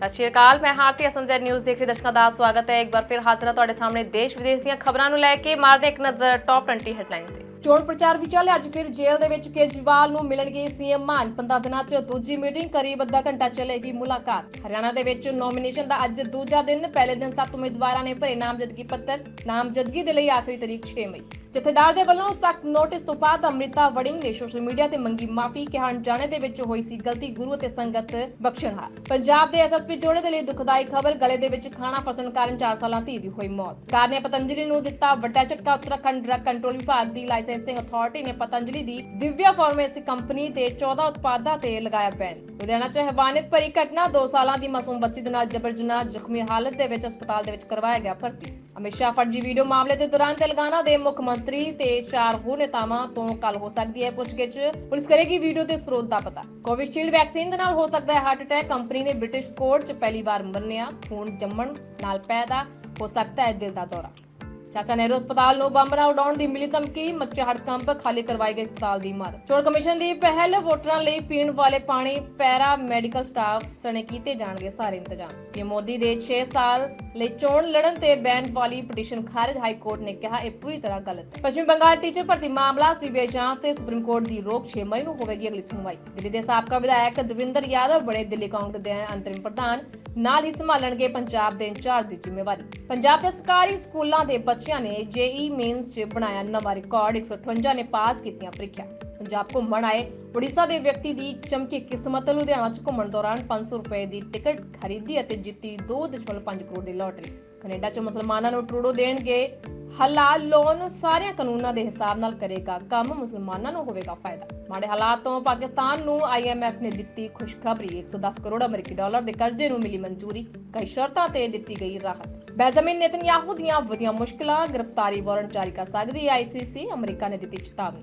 ਸਤਿ ਸ਼੍ਰੀ ਅਕਾਲ, ਮੈਂ ਹਾਰਤੀ ਅਸਮਜੈ ਨਿਊਜ਼ ਦੇਖ ਰਹੇ ਦਰਸ਼ਕਾਂ ਦਾ ਸਵਾਗਤ ਹੈ। ਇੱਕ ਵਾਰ ਫਿਰ ਹਾਜ਼ਰ ਹਾਂ ਤੁਹਾਡੇ ਸਾਹਮਣੇ ਦੇਸ਼ ਵਿਦੇਸ਼ ਦੀਆਂ ਖਬਰਾਂ ਨੂੰ ਲੈ ਕੇ। ਮਾਰਦੇ ਇੱਕ ਨਜ਼ਰ ਟੌਪ 20 ਹੈਡਲਾਈਨ ਤੇ। ਚੋਣ ਪ੍ਰਚਾਰ ਵਿਚਾਲੇ ਅੱਜ ਫਿਰ ਜੇਲ੍ਹ ਦੇ ਵਿੱਚ ਕੇਜਰੀਵਾਲ ਨੂੰ ਮਿਲਣਗੇ ਸੀਐਮ ਮਾਨ। 15 ਦਿਨਾਂ 'ਚ ਦੂਜੀ ਮੀਟਿੰਗ ਕਰੀਬ ਅੱਧਾ ਘੰਟਾ ਚੱਲੇਗੀ ਮੁਲਾਕਾਤ। ਹਰਿਆਣਾ ਦੇ ਵਿੱਚ ਨੋਮੀਨੇਸ਼ਨ ਦਾ ਅੱਜ ਦੂਜਾ ਦਿਨ। ਪਹਿਲੇ ਦਿਨ ਸੱਤ ਉਮੀਦਵਾਰਾਂ ਨੇ ਭਰੇ ਨਾਮਜ਼ਦਗੀ ਪੱਤਰ। ਨਾਮਜ਼ਦਗੀ ਦੇ ਲਈ ਆਖਰੀ ਤਾਰੀਖ 6 ਮਈ। ਜਥੇਦਾਰ ਦੇ ਵੱਲੋਂ ਸਖਤ ਨੋਟਿਸ ਤੋਂ ਬਾਅਦ ਅੰਮ੍ਰਿਤਾ ਵੜਿੰਗ ਨੇ ਸੋਸ਼ਲ ਮੀਡੀਆ ਤੇ ਮੰਗੀ ਮਾਫੀ ਕਿ ਅਣਜਾਣੇ ਦੇ ਵਿੱਚ ਹੋਈ ਸੀ ਗਲਤੀ। ਗੁਰੂ ਅਤੇ ਸੰਗਤ ਬਖਸ਼ਣਹਾਰ। ਪੰਜਾਬ ਦੇ ਐਸਐਸਪੀ ਜੋੜੇ ਦੇ ਲਈ ਦੁਖਦਾਈ ਖਬਰ, ਗਲੇ ਦੇ ਵਿੱਚ ਖਾਣਾ ਫਸਣ ਕਾਰਨ 4 ਸਾਲਾਂ ਧੀ ਦੀ ਹੋਈ ਮੌਤ। ਕਾਰ ਨੇ ਪਤੰਜਲੀ ਨੂੰ ਦਿੱਤਾ ਵੱਡਾ ਝਟਕਾ। ਉੱਤਰਾਖੰਡ ਡਰੱਗ ਕੰਟਰੋਲ ਵਿਭਾਗ ਦੀ ਲਾਇਸੈਂਸਿੰਗ ਅਥਾਰਟੀ ਨੇ ਪਤੰਜਲੀ ਦੀ ਦਿਵਿਆ ਫਾਰਮੇਸੀ ਕੰਪਨੀ ਤੇ 14 ਉਤਪਾਦਾਂ ਤੇ ਲਗਾਇਆ ਬੈਨ। ਲੁਧਿਆਣਾ 'ਚ ਹੈਵਾਨੀਅਤ ਭਰੀ ਘਟਨਾ 2 ਸਾਲਾਂ ਦੀ ਮਾਸੂਮ ਬੱਚੀ ਦੇ ਨਾਲ ਜਬਰ ਜਨਾਹ ਜ਼ਖਮੀ ਹਾਲਤ ਦੇ ਵਿੱਚ ਹਸਪਤਾਲ ਦੇ ਵਿੱਚ ਕਰਵਾਇਆ ਗਿਆ ਭਰਤੀ। ਅਮਿਤ ਸ਼ਾਹ ਫਰਜੀ ਵੀਡੀਓ ਮਾਮਲੇ ਦੇ ਦੌਰਾਨ ਤੇਲੰਗਾਨਾ ਦੇ ਮੁੱਖ ਮੰਤਰੀ ਮੰਤਰੀ ਤੇ ਚਾਰ ਹੋਰ ਨੇਤਾਵਾਂ ਤੋਂ ਕੱਲ ਹੋ ਸਕਦੀ ਹੈ ਪੁੱਛਗਿੱਛ। ਪੁਲਿਸ ਕਰੇਗੀ ਵੀਡੀਓ ਦੇ ਸਰੋਤ ਦਾ ਪਤਾ। ਕੋਵਿਸ਼ੀਲਡ ਵੈਕਸੀਨ ਦੇ ਨਾਲ ਹੋ ਸਕਦਾ ਹੈ ਹਾਰਟ ਅਟੈਕ। ਕੰਪਨੀ ਨੇ ਬ੍ਰਿਟਿਸ਼ ਕੋਰਟ 'ਚ ਪਹਿਲੀ ਵਾਰ ਮੰਨਿਆ, ਖੂਨ ਜੰਮਣ ਨਾਲ ਪੈਦਾ ਹੋ ਸਕਦਾ ਹੈ ਦਿਲ ਦਾ ਦੌਰਾ। ਚਾਚਾ ਨਹਿਰੂ ਹਸਪਤਾਲ ਨੂੰ ਬੰਬ ਨਾਲ ਉਡਾਉਣ ਦੀ ਮਿਲੀ ਧਮਕੀ ਮੱਚਿਆ ਹੜਕੰਪ ਖਾਲੀ ਕਰਵਾਈ ਗਈ ਹਸਪਤਾਲ ਦੀ ਇਮਾਰਤ। ਚੋਣ ਕਮਿਸ਼ਨ ਦੀ ਪਹਿਲ, ਵੋਟਰਾਂ ਲਈ ਪੀਣ ਵਾਲੇ ਪਾਣੀ ਪੈਰਾ ਮੈਡੀਕਲ ਸਟਾਫ ਸਣੇ ਕੀਤੇ ਜਾਣਗੇ ਸਾਰੇ ਇੰਤਜ਼ਾਮ। ਇਹ ਮੋਦੀ ਦੇ 6 ਸਾਲ ਲਈ ਚੋਣ ਲੜਨ ਤੇ ਬੈਨ ਵਾਲੀ ਪਟੀਸ਼ਨ ਖਾਰਜ, ਹਾਈ ਕੋਰਟ ਨੇ ਕਿਹਾ ਇਹ ਪੂਰੀ ਤਰ੍ਹਾਂ ਗਲਤ ਹੈ। ਪੱਛਮੀ ਬੰਗਾਲ ਟੀਚਰ ਭਰਤੀ ਮਾਮਲਾ, ਸੀਬੀਆਈ ਜਾਂਚ ਤੇ ਸੁਪਰੀਮ ਕੋਰਟ ਦੀ ਰੋਕ 6 ਮਈ ਨੂੰ ਹੋਵੇਗੀ ਅਗਲੀ ਸੁਣਵਾਈ। ਦਿੱਲੀ ਦੇ ਸਾਬਕਾ ਵਿਧਾਇਕ ਦਵਿੰਦਰ ਯਾਦਵ ਬਣੇ ਦਿੱਲੀ ਕਾਂਗਰਸ ਦੇ ਅੰਤਰਿਮ ਪ੍ਰਧਾਨ, ਨਾਲ ਹੀ ਸੰਭਾਲਣਗੇ ਪੰਜਾਬ ਦੇ ਇੰਚਾਰਜ ਦੀ ਜ਼ਿੰਮੇਵਾਰੀ। ਪੰਜਾਬ ਦੇ ਸਰਕਾਰੀ ਸਕੂਲਾਂ ਦੇ ਬੱਚਿਆਂ ਨੇ ਜੇਈ ਮੇਨਸ 'ਚ ਬਣਾਇਆ ਨਵਾਂ ਰਿਕਾਰਡ 158 ਨੇ ਪਾਸ ਕੀਤੀਆਂ ਪ੍ਰੀਖਿਆ। ਪੰਜਾਬ ਘੁੰਮਣ ਆਏ, ਉੜੀਸਾ ਦੇ ਵਿਅਕਤੀ ਦੀ ਚਮਕੀ ਕਿਸਮਤ, ਲੁਧਿਆਣਾ 'ਚ ਘੁੰਮਣ ਦੌਰਾਨ 500 ਰੁਪਏ ਦੀ ਟਿਕਟ ਖਰੀਦੀ ਅਤੇ ਜਿੱਤੀ 2.5 ਕਰੋੜ ਦੀ ਲੋਟਰੀ। ਕੈਨੇਡਾ 'ਚ ਮੁਸਲਮਾਨਾਂ ਨੂੰ ਟਰੂਡੋ ਦੇਣਗੇ। ਹਲਾਲ ਲੋਨ ਸਾਰਿਆਂ ਕਾਨੂੰਨਾਂ ਦੇ ਹਿਸਾਬ ਨਾਲ ਕਰੇਗਾ ਕੰਮ, ਮੁਸਲਮਾਨਾਂ ਨੂੰ ਹੋਵੇਗਾ ਫਾਇਦਾ। ਮਾੜੇ ਹਾਲਾਤ ਤੋਂ ਪਾਕਿਸਤਾਨ ਨੂੰ ਆਈਐਮਐਫ ਨੇ ਦਿੱਤੀ ਖੁਸ਼ਖਬਰੀ। 110 ਕਰੋੜ ਅਮਰੀਕੀ ਡਾਲਰ ਦੇ ਕਰਜ਼ੇ ਨੂੰ ਮਿਲੀ ਮਨਜ਼ੂਰੀ। ਕਈ ਸ਼ਰਤਾਂ ਤੇ ਦਿੱਤੀ ਗਈ ਰਾਹਤ। ਬੈਂਜਾਮਿਨ ਨੇਤਨਯਾਹੂ ਦੀਆਂ ਵਧੀਆਂ ਮੁਸ਼ਕਲਾਂ ਗ੍ਰਿਫਤਾਰੀ ਵਾਰੰਟ ਜਾਰੀ ਕਰ ਸਕਦੀ ਹੈ। ਆਈਸੀਸੀ ਅਮਰੀਕਾ ਨੇ ਦਿੱਤੀ ਚੇਤਾਵਨੀ।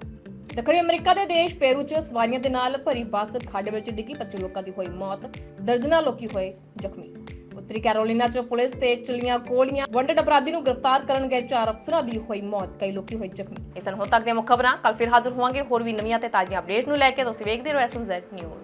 ਦੱਖਣੀ ਅਮਰੀਕਾ ਦੇ ਦੇਸ਼ ਪੇਰੂ 'ਚ ਸਵਾਰੀਆਂ ਦੇ ਨਾਲ ਭਰੀ ਬੱਸ ਖੱਡ ਵਿੱਚ ਡਿੱਗੀ 25 ਲੋਕਾਂ ਦੀ ਹੋਈ ਮੌਤ, ਦਰਜਨਾਂ ਲੋਕੀ ਹੋਏ ਜ਼ਖਮੀ। ਉੱਤਰੀ ਕੈਰੋਲੀਨਾ 'ਚ ਪੁਲਿਸ ਤੇ ਚਲੀਆਂ ਗੋਲੀਆਂ ਵੰਡਡ ਅਪਰਾਧੀ ਨੂੰ ਗ੍ਰਿਫਤਾਰ ਕਰਨ ਗਏ ਚਾਰ ਅਫਸਰਾਂ ਦੀ ਹੋਈ ਮੌਤ, ਕਈ ਲੋਕੀ ਹੋਏ ਜ਼ਖਮੀ। ਇਸ ਨੂੰ ਤੱਕ ਦੀਆਂ ਮੁੱਖ ਖਬਰਾਂ ਕੱਲ ਫਿਰ ਹਾਜ਼ਰ ਹੋਵਾਂਗੇ। ਹੋਰ ਵੀ ਨਵੀਆਂ ਤੇ ਤਾਜ਼ੀਆਂ ਅਪਡੇਟ ਨੂੰ ਲੈ ਕੇ। ਤੁਸੀਂ ਵੇਖਦੇ ਰਹੋ ਐਸਐਮਜ਼ੈਡ ਨਿਊਜ਼।